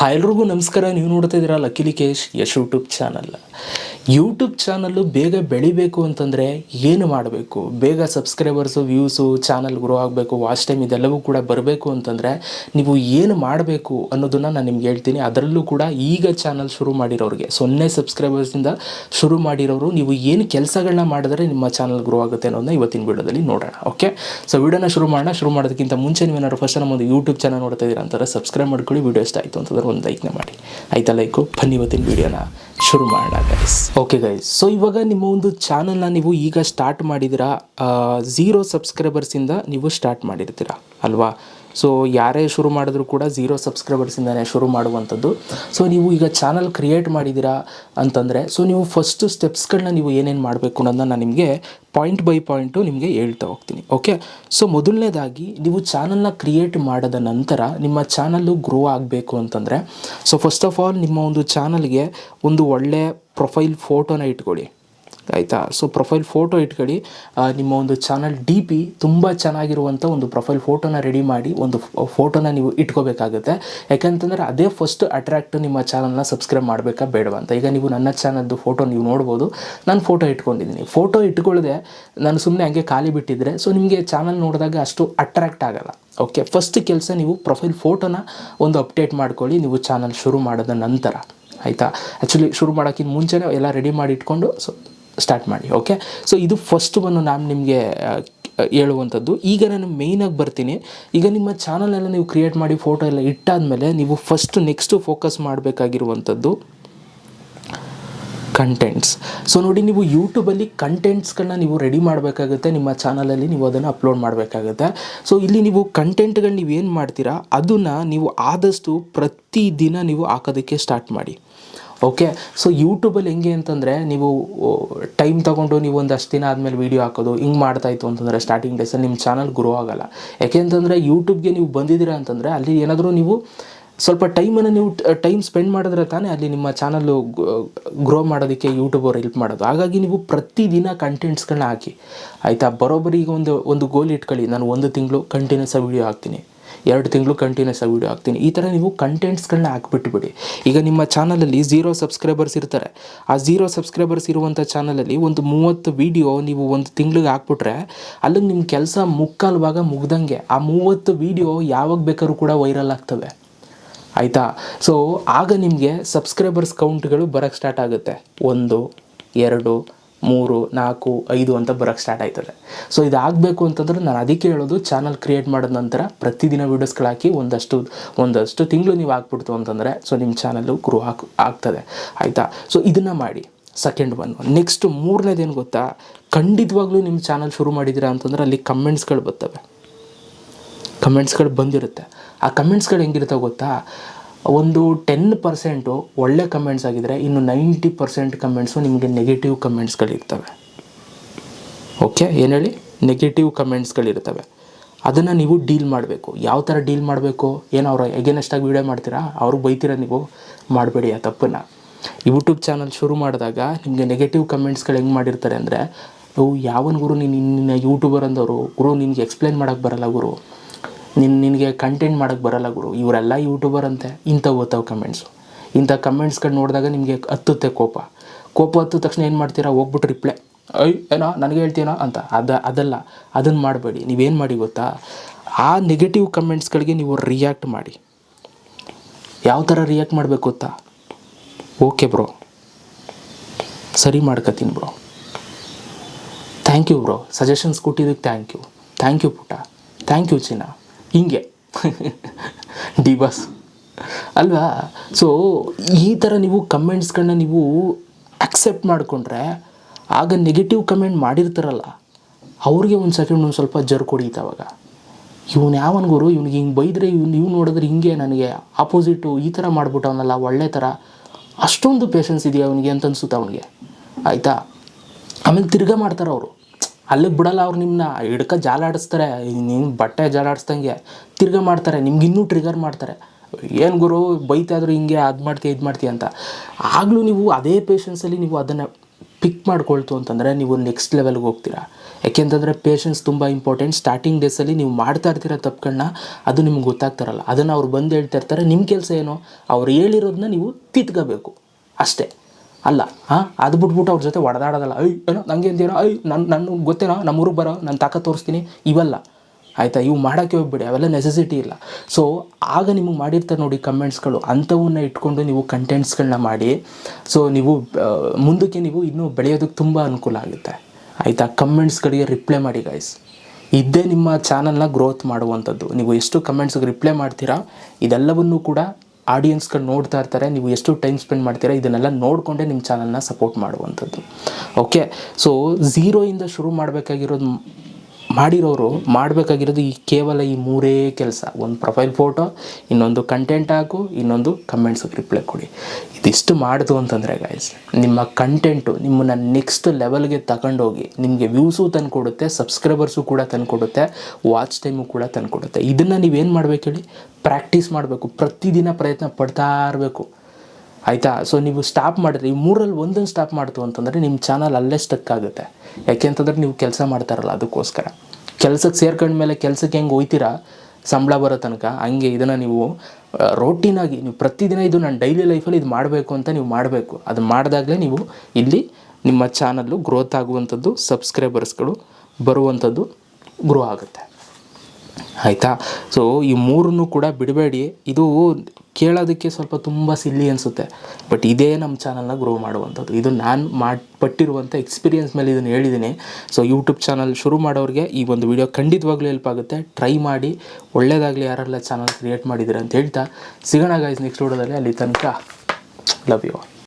Hi ಎಲ್ರಿಗೂ ನಮಸ್ಕಾರ. ನೀವು ನೋಡ್ತಾ ಇದ್ದೀರಾ lucky Kesh Yash YouTube channel YouTube channel ಬೇಗ ಬೆಳಿಬೇಕು ಅಂತಂದರೆ ಏನು ಮಾಡಬೇಕು? ಬೇಗ ಸಬ್ಸ್ಕ್ರೈಬರ್ಸು ವ್ಯೂಸು ಚಾನಲ್ ಗ್ರೋ ಆಗಬೇಕು ವಾಚ್ ಟೈಮ್ ಇದೆಲ್ಲವೂ ಕೂಡ ಬರಬೇಕು ಅಂತಂದರೆ ನೀವು ಏನು ಮಾಡಬೇಕು ಅನ್ನೋದನ್ನು ನಾನು ನಿಮ್ಗೆ ಹೇಳ್ತೀನಿ. ಅದರಲ್ಲೂ ಕೂಡ ಈಗ ಚಾನಲ್ ಶುರು ಮಾಡಿರೋರಿಗೆ ಸೊನ್ನೆ ಸಬ್ಸ್ಕ್ರೈಬರ್ಸಿಂದ ಶುರು ಮಾಡಿರೋರು, ನೀವು ಏನು ಕೆಲಸಗಳನ್ನ ಮಾಡಿದ್ರೆ ನಿಮ್ಮ ಚಾನಲ್ ಗ್ರೋ ಆಗುತ್ತೆ ಅನ್ನೋದನ್ನ ಇವತ್ತಿನ ವಿಡಿಯೋದಲ್ಲಿ ನೋಡೋಣ ಓಕೆ ಸೊ ವಿಡಿಯೋನ ಶುರು ಮಾಡೋಣ. ಶುರು ಮಾಡೋದಕ್ಕಿಂತ ಮುಂಚೆ ನೀವೇನಾದ್ರು ಫಸ್ಟ್ ನಮ್ಮ ಒಂದು ಯೂಟ್ಯೂಬ್ ಚಾನಲ್ ನೋಡ್ತಾ ಇದ್ದೀರಾ ಅಂತಾರೆ ಸಬ್ಸ್ಕ್ರೈಬ್ ಮಾಡ್ಕೊಳ್ಳಿ. ವಿಡಿಯೋ ಇಷ್ಟ ಆಯಿತು ಅಂತಂದ್ರೆ ಒಂದು ಲೈಕ್ನ ಮಾಡಿ. ಆಯ್ತಾ ಲೈಕು ಬನ್ನಿ ಇವತ್ತಿನ ವಿಡಿಯೋನ ಶುರು ಮಾಡೋಣ ಗೈಸ್ ಓಕೆ ಗೈಸ್ ಸೊ ಇವಾಗ ನಿಮ್ಮ ಒಂದು ಚಾನಲ್ನ ನೀವು ಈಗ ಸ್ಟಾರ್ಟ್ ಮಾಡಿದಿರ ಝೀರೋ ಸಬ್ಸ್ಕ್ರೈಬರ್ಸಿಂದ ನೀವು ಸ್ಟಾರ್ಟ್ ಮಾಡಿರ್ತೀರಾ? ಅಲ್ವಾ? ಸೊ ಯಾರೇ ಶುರು ಮಾಡಿದ್ರು ಕೂಡ ಝೀರೋ ಸಬ್ಸ್ಕ್ರೈಬರ್ಸಿಂದನೇ ಶುರು ಮಾಡುವಂಥದ್ದು. ಸೊ ನೀವು ಈಗ ಚಾನಲ್ ಕ್ರಿಯೇಟ್ ಮಾಡಿದ್ದೀರಾ ಅಂತಂದರೆ ಸೊ ನೀವು ಫಸ್ಟ್ ಸ್ಟೆಪ್ಸ್ಗಳನ್ನ ನೀವು ಏನೇನು ಮಾಡಬೇಕು ಅನ್ನೋದನ್ನ ನಾನು ನಿಮಗೆ ಪಾಯಿಂಟ್ ಬೈ ಪಾಯಿಂಟು ನಿಮಗೆ ಹೇಳ್ತಾ ಹೋಗ್ತೀನಿ ಓಕೆ ಸೊ ಮೊದಲನೇದಾಗಿ ನೀವು ಚಾನಲ್ನ ಕ್ರಿಯೇಟ್ ಮಾಡಿದ ನಂತರ ನಿಮ್ಮ ಚಾನಲ್ಲು ಗ್ರೋ ಆಗಬೇಕು ಅಂತಂದರೆ ಸೊ ಫಸ್ಟ್ ಆಫ್ ಆಲ್ ನಿಮ್ಮ ಒಂದು ಚಾನಲ್ಗೆ ಒಂದು ಒಳ್ಳೆಯ ಪ್ರೊಫೈಲ್ ಫೋಟೋನ ಇಟ್ಕೊಳ್ಳಿ. ಆಯಿತಾ? ಸೊ ಪ್ರೊಫೈಲ್ ಫೋಟೋ ಇಟ್ಕೊಳ್ಳಿ. ನಿಮ್ಮ ಒಂದು ಚಾನಲ್ ಡಿ ಪಿ ತುಂಬ ಚೆನ್ನಾಗಿರುವಂಥ ಒಂದು ಪ್ರೊಫೈಲ್ ಫೋಟೋನ ರೆಡಿ ಮಾಡಿ ಒಂದು ಫೋಟೋನ ನೀವು ಇಟ್ಕೋಬೇಕಾಗುತ್ತೆ. ಯಾಕಂತಂದರೆ ಅದೇ ಫಸ್ಟ್ ಅಟ್ರ್ಯಾಕ್ಟ್ ನಿಮ್ಮ ಚಾನಲ್ನ ಸಬ್ಸ್ಕ್ರೈಬ್ ಮಾಡಬೇಕಾ ಬೇಡವಾ ಅಂತ. ಈಗ ನೀವು ನನ್ನ ಚಾನಲ್ದು ಫೋಟೋ ನೀವು ನೋಡ್ಬೋದು. ನಾನು ಫೋಟೋ ಇಟ್ಕೊಂಡಿದ್ದೀನಿ. ಫೋಟೋ ಇಟ್ಕೊಳ್ಳದೆ ನಾನು ಸುಮ್ಮನೆ ಹಂಗೆ ಖಾಲಿ ಬಿಟ್ಟಿದ್ರೆ ಸೊ ನಿಮಗೆ ಚಾನಲ್ ನೋಡಿದಾಗ ಅಷ್ಟು ಅಟ್ರ್ಯಾಕ್ಟ್ ಆಗಲ್ಲ. ಓಕೆ ಫಸ್ಟ್ ಕೆಲಸ ನೀವು ಪ್ರೊಫೈಲ್ ಫೋಟೋನ ಒಂದು ಅಪ್ಡೇಟ್ ಮಾಡ್ಕೊಳ್ಳಿ. ನೀವು ಚಾನಲ್ ಶುರು ಮಾಡಿದ ನಂತರ. ಆಯಿತಾ? ಆ್ಯಕ್ಚುಲಿ ಶುರು ಮಾಡೋಕ್ಕಿಂತ ಮುಂಚೆನೇ ಎಲ್ಲ ರೆಡಿ ಮಾಡಿ ಇಟ್ಕೊಂಡು ಸೊ ಸ್ಟಾರ್ಟ್ ಮಾಡಿ ಓಕೆ ಸೊ ಇದು ಫಸ್ಟ್ ಒಂದು ನಾನು ನಿಮಗೆ ಹೇಳುವಂಥದ್ದು. ಈಗ ನಾನು ಮೇಯ್ನಾಗಿ ಬರ್ತೀನಿ. ಈಗ ನಿಮ್ಮ ಚಾನಲೆಲ್ಲ ನೀವು ಕ್ರಿಯೇಟ್ ಮಾಡಿ ಫೋಟೋ ಎಲ್ಲ ಇಟ್ಟಾದಮೇಲೆ ನೀವು ಫಸ್ಟ್ ನೆಕ್ಸ್ಟು ಫೋಕಸ್ ಮಾಡಬೇಕಾಗಿರುವಂಥದ್ದು ಕಂಟೆಂಟ್ಸ್ ಸೊ ನೋಡಿ ನೀವು ಯೂಟ್ಯೂಬಲ್ಲಿ ಕಂಟೆಂಟ್ಸ್ಗಳನ್ನ ನೀವು ರೆಡಿ ಮಾಡಬೇಕಾಗುತ್ತೆ. ನಿಮ್ಮ ಚಾನಲಲ್ಲಿ ನೀವು ಅದನ್ನು ಅಪ್ಲೋಡ್ ಮಾಡಬೇಕಾಗುತ್ತೆ. ಸೊ ಇಲ್ಲಿ ನೀವು ಕಂಟೆಂಟ್ಗಳು ನೀವು ಏನು ಮಾಡ್ತೀರಾ? ಅದನ್ನು ನೀವು ಆದಷ್ಟು ಪ್ರತಿದಿನ ನೀವು ಹಾಕೋದಕ್ಕೆ ಸ್ಟಾರ್ಟ್ ಮಾಡಿ. ಓಕೆ ಸೊ ಯೂಟ್ಯೂಬಲ್ಲಿ ಹೆಂಗೆ ಅಂತಂದರೆ ನೀವು ಟೈಮ್ ತೊಗೊಂಡು ನೀವು ಒಂದಷ್ಟು ದಿನ ಆದಮೇಲೆ ವೀಡಿಯೋ ಹಾಕೋದು, ಹಿಂಗೆ ಮಾಡ್ತಾಯಿತ್ತು ಅಂತಂದರೆ ಸ್ಟಾರ್ಟಿಂಗ್ ಡೇಸಲ್ಲಿ ನಿಮ್ಮ ಚಾನಲ್ ಗ್ರೋ ಆಗೋಲ್ಲ. ಯಾಕೆ ಅಂತಂದರೆ ಯೂಟ್ಯೂಬ್ಗೆ ನೀವು ಬಂದಿದ್ದೀರಾ ಅಂತಂದರೆ ಅಲ್ಲಿ ಏನಾದರೂ ನೀವು ಸ್ವಲ್ಪ ಟೈಮನ್ನು ನೀವು ಟೈಮ್ ಸ್ಪೆಂಡ್ ಮಾಡಿದ್ರೆ ತಾನೇ ಅಲ್ಲಿ ನಿಮ್ಮ ಚಾನಲ್ಲು ಗ್ರೋ ಮಾಡೋದಕ್ಕೆ ಯೂಟ್ಯೂಬ್ ಅವ್ರು ಹೆಲ್ಪ್ ಮಾಡೋದು. ಹಾಗಾಗಿ ನೀವು ಪ್ರತಿದಿನ ಕಂಟೆಂಟ್ಸ್ಗಳನ್ನ ಹಾಕಿ. ಆಯಿತಾ? ಬರೋಬ್ಬರಿ ಈಗ ಒಂದು ಒಂದು ಗೋಲ್ ಇಟ್ಕೊಳ್ಳಿ. ನಾನು ಒಂದು ತಿಂಗಳು ಕಂಟಿನ್ಯೂಸ್ ಆಗಿ ವೀಡಿಯೋ ಹಾಕ್ತೀನಿ. ಎರಡು ತಿಂಗಳು ಕಂಟಿನ್ಯೂಸ್ ಆಗಿ ವೀಡಿಯೋ ಹಾಕ್ತೀನಿ. ಈ ಥರ ನೀವು ಕಂಟೆಂಟ್ಸ್ಗಳನ್ನ ಹಾಕ್ಬಿಟ್ಬಿಡಿ. ಈಗ ನಿಮ್ಮ ಚಾನಲಲ್ಲಿ ಝೀರೋ ಸಬ್ಸ್ಕ್ರೈಬರ್ಸ್ ಇರ್ತಾರೆ. ಆ ಝೀರೋ ಸಬ್ಸ್ಕ್ರೈಬರ್ಸ್ ಇರುವಂಥ ಚಾನಲಲ್ಲಿ ಒಂದು ಮೂವತ್ತು ವೀಡಿಯೋ ನೀವು ಒಂದು ತಿಂಗಳಿಗೆ ಹಾಕ್ಬಿಟ್ರೆ ಅಲ್ಲಿಗೆ ನಿಮ್ಮ ಕೆಲಸ ಮುಕ್ಕಾಲು ಭಾಗ ಮುಗ್ದಂಗೆ ಆ ಮೂವತ್ತು ವೀಡಿಯೋ ಯಾವಾಗ ಬೇಕಾದ್ರೂ ಕೂಡ ವೈರಲ್ ಆಗ್ತವೆ. ಆಯಿತಾ? ಸೊ ಆಗ ನಿಮಗೆ ಸಬ್ಸ್ಕ್ರೈಬರ್ಸ್ ಕೌಂಟ್ಗಳು ಬರೋಕ್ಕೆ ಸ್ಟಾರ್ಟ್ ಆಗುತ್ತೆ. ಒಂದು, ಎರಡು ಮೂರು, ನಾಲ್ಕು, ಐದು ಅಂತ ಬರೋಕ್ಕೆ ಸ್ಟಾರ್ಟ್ ಆಯ್ತದೆ. ಸೊ ಇದಾಗಬೇಕು ಅಂತಂದ್ರೆ ನಾನು ಅದಕ್ಕೆ ಹೇಳೋದು ಚಾನಲ್ ಕ್ರಿಯೇಟ್ ಮಾಡಿದ ನಂತರ ಪ್ರತಿದಿನ ವೀಡಿಯೋಸ್ಗಳು ಹಾಕಿ ಒಂದಷ್ಟು ಒಂದಷ್ಟು ತಿಂಗಳು ನೀವು ಹಾಕ್ಬಿಡ್ತು ಅಂತಂದರೆ ಸೊ ನಿಮ್ಮ ಚಾನಲ್ಲು ಗ್ರೋ ಹಾಕ್, ಆಗ್ತದೆ. ಆಯಿತಾ? ಸೊ ಇದನ್ನು ಮಾಡಿ. ಸೆಕೆಂಡ್ ಒನ್ ನೆಕ್ಸ್ಟ್ ಮೂರನೇದೇನು ಗೊತ್ತಾ? ಖಂಡಿತವಾಗ್ಲೂ ನಿಮ್ಮ ಚಾನಲ್ ಶುರು ಮಾಡಿದ್ದೀರಾ ಅಂತಂದ್ರೆ ಅಲ್ಲಿ ಕಮೆಂಟ್ಸ್ಗಳು ಬರ್ತವೆ. ಕಮೆಂಟ್ಸ್ಗಳು ಬಂದಿರುತ್ತೆ. ಆ ಕಮೆಂಟ್ಸ್ಗಳು ಹೆಂಗಿರ್ತವೆ ಗೊತ್ತಾ? ಒಂದು ಟೆನ್ ಪರ್ಸೆಂಟು ಒಳ್ಳೆ ಕಮೆಂಟ್ಸ್ ಆಗಿದ್ರೆ ಇನ್ನು ನೈಂಟಿ ಪರ್ಸೆಂಟ್ ಕಮೆಂಟ್ಸು ನಿಮಗೆ ನೆಗೆಟಿವ್ ಕಮೆಂಟ್ಸ್ಗಳಿರ್ತವೆ ಓಕೆ ಏನು ಹೇಳಿ? ನೆಗೆಟಿವ್ ಕಮೆಂಟ್ಸ್ಗಳಿರ್ತವೆ ಅದನ್ನು ನೀವು ಡೀಲ್ ಮಾಡಬೇಕು. ಯಾವ ಥರ ಡೀಲ್ ಮಾಡಬೇಕು? ಏನು ಅವ್ರು ಎಗೇನೆಸ್ಟಾಗಿ ವೀಡಿಯೋ ಮಾಡ್ತೀರಾ? ಅವ್ರಿಗೆ ಬೈತೀರಾ ನೀವು? ಮಾಡಬೇಡಿ ಆ ತಪ್ಪನ್ನು. ಯೂಟ್ಯೂಬ್ ಚಾನಲ್ ಶುರು ಮಾಡಿದಾಗ ನಿಮಗೆ ನೆಗೆಟಿವ್ ಕಮೆಂಟ್ಸ್ಗಳು ಹೆಂಗೆ ಮಾಡಿರ್ತಾರೆ ಅಂದರೆ ಅವು ಯಾವನ ಗುರು ನೀನು ನಿನ್ನ ಯೂಟ್ಯೂಬರ್ ಅಂದವರು? ಗುರು, ನಿನಗೆ ಎಕ್ಸ್ಪ್ಲೈನ್ ಮಾಡೋಕ್ಕೆ ಬರಲ್ಲ ಗುರು. ನಿನ್ನ ನಿನಗೆ ಕಂಟೆಂಟ್ ಮಾಡೋಕ್ಕೆ ಬರಲ್ಲ ಗುರು. ಇವರೆಲ್ಲ ಯೂಟ್ಯೂಬರ್ ಅಂತೆ. ಇಂಥ ಓದ್ತಾವೆ ಕಮೆಂಟ್ಸು ಇಂಥ ಕಮೆಂಟ್ಸ್ಗಳು ನೋಡಿದಾಗ ನಿಮಗೆ ಹತ್ತುತ್ತೆ ಕೋಪ. ಕೋಪ ಹತ್ತಿದ ತಕ್ಷಣ ಏನು ಮಾಡ್ತೀರಾ? ಹೋಗ್ಬಿಟ್ಟು ರಿಪ್ಲೈ ಅಯ್ಯ ಏನೋ, ನನಗೆ ಹೇಳ್ತೀನೋ ಅಂತ. ಅದ, ಅದಲ್ಲ. ಅದನ್ನು ಮಾಡಬೇಡಿ. ನೀವೇನು ಮಾಡಿ ಗೊತ್ತಾ? ಆ ನೆಗೆಟಿವ್ ಕಮೆಂಟ್ಸ್ಗಳಿಗೆ ನೀವು ರಿಯಾಕ್ಟ್ ಮಾಡಿ. ಯಾವ ಥರ ರಿಯಾಕ್ಟ್ ಮಾಡಬೇಕು ಗೊತ್ತಾ? ಓಕೆ ಬ್ರೋ ಸರಿ ಮಾಡ್ಕೊತೀನಿ bro thank you bro suggestions ಕೊಟ್ಟಿದ್ದಕ್ಕೆ ಥ್ಯಾಂಕ್ ಯು ಥ್ಯಾಂಕ್ ಯು ಪುಟ. ಥ್ಯಾಂಕ್ ಯು ಚಿನ್ನ. ಹಿಂಗೆ. D boss. ಅಲ್ವಾ? ಸೊ ಈ ಥರ ನೀವು ಕಮೆಂಟ್ಸ್ಗಳನ್ನ ನೀವು ಅಕ್ಸೆಪ್ಟ್ ಮಾಡಿಕೊಂಡ್ರೆ, ಆಗ ನೆಗೆಟಿವ್ ಕಮೆಂಟ್ ಮಾಡಿರ್ತಾರಲ್ಲ, ಅವ್ರಿಗೆ ಒಂದು ಸೆಕೆಂಡ್ ಒಂದು ಸ್ವಲ್ಪ ಜರ್ ಕೊಡೀತು ಅವಾಗ. ಇವನು ಯಾವನ್ಗೂರು ಇವ್ನಿಗೆ ಹಿಂಗೆ ಬೈದರೆ ಇವ್ನು ಇವ್ನು ನೋಡಿದ್ರೆ ಹಿಂಗೆ ನನಗೆ ಆಪೋಸಿಟು ಈ ಥರ ಮಾಡ್ಬಿಟ್ಟವನಲ್ಲ, ಒಳ್ಳೆ ಥರ ಅಷ್ಟೊಂದು ಪೇಷನ್ಸ್ ಇದೆಯಾ ಅವನಿಗೆ ಅಂತ ಅನ್ಸುತ್ತೆ ಅವನಿಗೆ. ಆಯಿತಾ? ಆಮೇಲೆ ತಿರ್ಗಾ ಮಾಡ್ತಾರೆ ಅವರು. ಅಲ್ಲಿಗೆ ಬಿಡಲ್ಲ ಅವ್ರು ನಿಮ್ಮನ್ನ ಹಿಡ್ಕ ಜಾಲಾಡಿಸ್ತಾರೆ ನಿಮ್ಮ ಬಟ್ಟೆ ಜಾಲಾಡಿಸ್ದಂಗೆ ತಿರ್ಗಾ ಮಾಡ್ತಾರೆ, ನಿಮ್ಗೆ ಇನ್ನೂ ಟ್ರಿಗರ್ ಮಾಡ್ತಾರೆ. ಏನು ಗುರು ಬೈತಾದ್ರು ಹಿಂಗೆ, ಅದು ಮಾಡ್ತೀಯ ಇದು ಮಾಡ್ತೀಯ ಅಂತ. ಆಗಲೂ ನೀವು ಅದೇ ಪೇಷನ್ಸಲ್ಲಿ ನೀವು ಅದನ್ನು ಪಿಕ್ ಮಾಡ್ಕೊಳ್ತು ಅಂತಂದರೆ ನೀವು ನೆಕ್ಸ್ಟ್ ಲೆವೆಲ್ಗೆ ಹೋಗ್ತೀರಾ. ಯಾಕೆಂತಂದರೆ ಪೇಷನ್ಸ್ ತುಂಬ ಇಂಪಾರ್ಟೆಂಟ್ ಸ್ಟಾರ್ಟಿಂಗ್ ಡೇಸಲ್ಲಿ ನೀವು ಮಾಡ್ತಾ ಇರ್ತೀರ ತಪ್ಪುಗಳನ್ನ ಅದು ನಿಮ್ಗೆ ಗೊತ್ತಾಗ್ತಾರಲ್ಲ ಅದನ್ನು ಅವ್ರು ಬಂದು ಹೇಳ್ತಾ ಇರ್ತಾರೆ. ನಿಮ್ಮ ಕೆಲಸ ಏನು? ಅವ್ರು ಹೇಳಿರೋದನ್ನ ನೀವು ತಿತ್ಕೋಬೇಕು ಅಷ್ಟೇ. ಅಲ್ಲ, ಹಾಂ? ಅದು ಬಿಟ್ಬಿಟ್ಟು ಅವ್ರ ಜೊತೆ ಒಡೆದಾಡೋದಲ್ಲ. ಐ, ಏನೋ ನನಗೆ ಅಂತೀನೋ ಐ ನನ್ನ ನನ್ನ ಗೊತ್ತೇನೋ? ನಮ್ಮ ಊರಿಗೆ ಬರೋ, ನಾನು ತಾಕ ತೋರಿಸ್ತೀನಿ. ಇವೆಲ್ಲ. ಆಯಿತಾ? ಇವು ಮಾಡೋಕ್ಕೆ ಹೋಗ್ಬಿಡಿ. ಅವೆಲ್ಲ ನೆಸೆಸಿಟಿ ಇಲ್ಲ. ಸೊ ಆಗ ನಿಮಗೆ ಮಾಡಿರ್ತಾರೆ ನೋಡಿ ಕಮೆಂಟ್ಸ್ಗಳು ಅಂಥವನ್ನ ಇಟ್ಕೊಂಡು ನೀವು ಕಂಟೆಂಟ್ಸ್ಗಳನ್ನ ಮಾಡಿ ಸೊ ನೀವು ಮುಂದಕ್ಕೆ ನೀವು ಇನ್ನೂ ಬೆಳೆಯೋದಕ್ಕೆ ತುಂಬ ಅನುಕೂಲ ಆಗುತ್ತೆ. ಆಯಿತಾ? ಕಮೆಂಟ್ಸ್ಗಳಿಗೆ ರಿಪ್ಲೈ ಮಾಡಿ ಗೈಸ್ ಇದ್ದೇ ನಿಮ್ಮ ಚಾನಲ್ನ ಗ್ರೋತ್ ಮಾಡುವಂಥದ್ದು. ನೀವು ಎಷ್ಟು ಕಮೆಂಟ್ಸ್ಗೆ ರಿಪ್ಲೈ ಮಾಡ್ತೀರಾ, ಇದೆಲ್ಲವನ್ನೂ ಕೂಡ ಆಡಿಯನ್ಸ್ಗಳು ನೋಡ್ತಾ ಇರ್ತಾರೆ, ನೀವು ಎಷ್ಟು ಟೈಮ್ ಸ್ಪೆಂಡ್ ಮಾಡ್ತೀರಾ, ಇದನ್ನೆಲ್ಲ ನೋಡಿಕೊಂಡೇ ನಿಮ್ಮ ಚಾನಲ್ನ ಸಪೋರ್ಟ್ ಮಾಡುವಂಥದ್ದು. ಓಕೆ ಸೊ ಝೀರೋಯಿಂದ ಶುರು ಮಾಡಬೇಕಾಗಿರೋದು ಮಾಡಿರೋರು ಮಾಡಬೇಕಾಗಿರೋದು ಈ ಕೇವಲ ಈ ಮೂರೇ ಕೆಲಸ. ಒಂದು ಪ್ರೊಫೈಲ್ ಫೋಟೋ ಇನ್ನೊಂದು ಕಂಟೆಂಟ್ ಹಾಕು, ಇನ್ನೊಂದು ಕಮೆಂಟ್ಸ್ಗೆ ರಿಪ್ಲೈ ಕೊಡಿ. ಇದಿಷ್ಟು ಮಾಡಿತು ಅಂತಂದರೆ ಗಾಯ್ಸ್ ನಿಮ್ಮ ಕಂಟೆಂಟು ನಿಮ್ಮನ್ನು ನೆಕ್ಸ್ಟ್ ಲೆವೆಲ್ಗೆ ತಗೊಂಡೋಗಿ ನಿಮಗೆ ವ್ಯೂಸು ತಂದುಕೊಡುತ್ತೆ ಸಬ್ಸ್ಕ್ರೈಬರ್ಸು ಕೂಡ ತಂದುಕೊಡುತ್ತೆ ವಾಚ್ ಟೈಮು ಕೂಡ ತಂದುಕೊಡುತ್ತೆ. ಇದನ್ನು ನೀವೇನು ಮಾಡಬೇಕು ಹೇಳಿ? ಪ್ರಾಕ್ಟೀಸ್ ಮಾಡಬೇಕು. ಪ್ರತಿದಿನ ಪ್ರಯತ್ನ ಪಡ್ತಾ ಇರಬೇಕು. ಆಯಿತಾ? ಸೊ ನೀವು ಸ್ಟಾಪ್ ಮಾಡಿದ್ರೆ ಈ ಮೂರಲ್ಲಿ ಒಂದನ್ನು ಸ್ಟಾಪ್ ಮಾಡ್ತು ಅಂತಂದರೆ ನಿಮ್ಮ ಚಾನಲ್ ಅಲ್ಲೇ ಸ್ಟಕ್ ಆಗುತ್ತೆ. ಯಾಕೆಂತಂದ್ರೆ ನೀವು ಕೆಲಸ ಮಾಡ್ತಾರಲ್ಲ ಅದಕ್ಕೋಸ್ಕರ. ಕೆಲಸಕ್ಕೆ ಸೇರ್ಕೊಂಡ್ಮೇಲೆ ಕೆಲಸಕ್ಕೆ ಹೆಂಗೆ ಹೋಯ್ತೀರಾ? ಸಂಬಳ ಬರೋ ತನಕ. ಹಂಗೆ ಇದನ್ನು ನೀವು ರೋಟೀನಾಗಿ ನೀವು ಪ್ರತಿದಿನ ಇದು ನಾನು ಡೈಲಿ ಲೈಫಲ್ಲಿ ಇದು ಮಾಡಬೇಕು ಅಂತ ನೀವು ಮಾಡಬೇಕು. ಅದು ಮಾಡಿದಾಗಲೇ ನೀವು ಇಲ್ಲಿ ನಿಮ್ಮ ಚಾನಲ್ಲು ಗ್ರೋತ್ ಆಗುವಂಥದ್ದು ಸಬ್ಸ್ಕ್ರೈಬರ್ಸ್ಗಳು ಬರುವಂಥದ್ದು ಗ್ರೋ ಆಗುತ್ತೆ. ಆಯಿತಾ? ಸೊ ಈ ಮೂರನ್ನು ಕೂಡ ಬಿಡಬೇಡಿ. ಇದು ಕೇಳೋದಕ್ಕೆ ಸ್ವಲ್ಪ ತುಂಬ ಸಿಲ್ಲಿ ಅನಿಸುತ್ತೆ. ಬಟ್ ಇದೇ ನಮ್ಮ ಚಾನಲ್ನ ಗ್ರೋ ಮಾಡುವಂಥದ್ದು. ಇದು ನಾನು ಮಾಡಿ, ಪಟ್ಟಿರುವಂಥ ಎಕ್ಸ್ಪೀರಿಯನ್ಸ್ ಮೇಲೆ ಇದನ್ನು ಹೇಳಿದ್ದೀನಿ ಸೊ ಯೂಟ್ಯೂಬ್ ಚಾನಲ್ ಶುರು ಮಾಡೋರಿಗೆ ಈ ಒಂದು ವಿಡಿಯೋ ಖಂಡಿತವಾಗ್ಲೂ ಹೆಲ್ಪ್ ಆಗುತ್ತೆ. ಟ್ರೈ ಮಾಡಿ. ಒಳ್ಳೆಯದಾಗಲಿ ಯಾರೆಲ್ಲ ಚಾನಲ್ ಕ್ರಿಯೇಟ್ ಮಾಡಿದ್ದೀರಾ ಅಂತ ಹೇಳ್ತಾ. ಸಿಗೋಣ ಗಾಯ್ಸ್ ನೆಕ್ಸ್ಟ್ ವಿಡಿಯೋದಲ್ಲಿ. ಅಲ್ಲಿ ತನಕ ಲವ್ ಯು